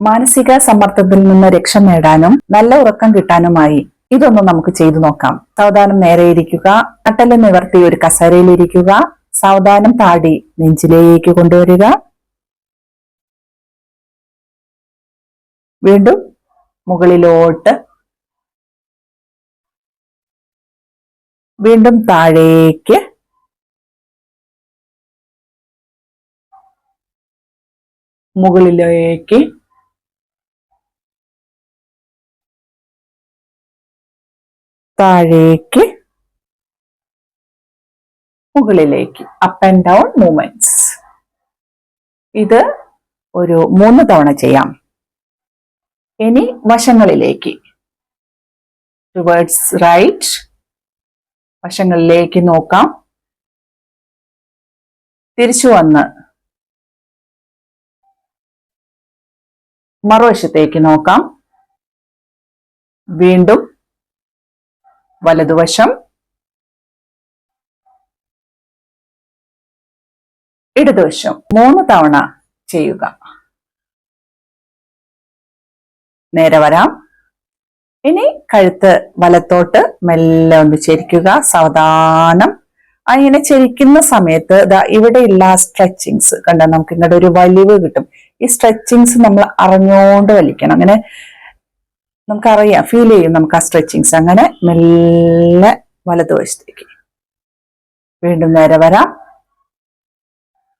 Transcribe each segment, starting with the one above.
മാനസിക സമ്മർദ്ദത്തിൽ നിന്ന് രക്ഷ നേടാനും നല്ല ഉറക്കം കിട്ടാനുമായി ഇതൊന്ന് നമുക്ക് ചെയ്തു നോക്കാം. സാവധാനം നേരെ ഇരിക്കുക അട്ടൽ നിവർത്തി ഒരു കസേരയിൽ ഇരിക്കുക സാവധാനം താടി നെഞ്ചിലേക്ക് കൊണ്ടുവരിക. വീണ്ടും മുകളിലോട്ട്. വീണ്ടും താഴേക്ക്. മുകളിലേക്ക്. താഴേക്ക് മുകളിലേക്ക് അപ്പ് ആൻഡ് ഡൗൺ മൂവ്മെന്റ്സ് ഇത് ഒരു മൂന്ന് തവണ ചെയ്യാം. ഇനി വശങ്ങളിലേക്ക്. ടുവേർഡ്സ് റൈറ്റ് വശങ്ങളിലേക്ക് നോക്കാം. തിരിച്ചു വന്ന് മറുവശത്തേക്ക് നോക്കാം. വീണ്ടും വലതുവശം ഇടതുവശം മൂന്ന് തവണ ചെയ്യുക. നേരെ വരാം. ഇനി കഴുത്ത് വലത്തോട്ട് മെല്ലെ ഒന്ന് ചെരിക്കുക. സാവധാനം. അങ്ങനെ ചെരിക്കുന്ന സമയത്ത് ഇവിടെ ഇവിടെയുള്ള സ്ട്രെച്ചിങ്സ് കണ്ട? നമുക്ക് ഇങ്ങോട്ട് ഒരു വലിവ് കിട്ടും. ഈ സ്ട്രെച്ചിങ്സ് നമ്മൾ അറിഞ്ഞുകൊണ്ട് വലിക്കണം. അങ്ങനെ നമുക്കറിയാം ഫീൽ ചെയ്യും നമുക്ക് ആ സ്ട്രെച്ചിങ്സ് അങ്ങനെ മെല്ലെ വലതുവശത്തേക്ക്. വീണ്ടും നേരെ വരാം.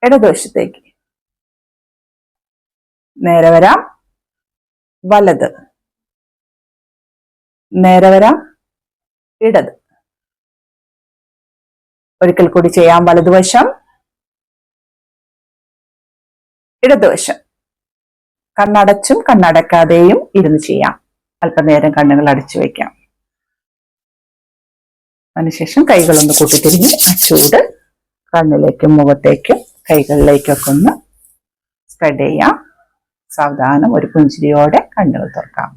ഇടതുവശത്തേക്ക്. നേരെ വരാം. വലത്. നേരെ വരാം. ഇടത്. ഒരിക്കൽ കൂടി ചെയ്യാം. വലതുവശം. ഇടതുവശം. കണ്ണടച്ചും കണ്ണടക്കാതെയും ഇരുന്ന് ചെയ്യാം. അല്പനേരം കണ്ണുകൾ അടച്ചു വയ്ക്കാം അതിനുശേഷം കൈകളൊന്ന് കൂട്ടിത്തിരിഞ്ഞ് ആ ചൂട് കണ്ണിലേക്കും മുഖത്തേക്കും കൈകളിലേക്കൊക്കെ ഒന്ന് സ്പ്രെഡ് ചെയ്യാം. സാവധാനം ഒരു പുഞ്ചിരിയോടെ കണ്ണുകൾ തുറക്കാം.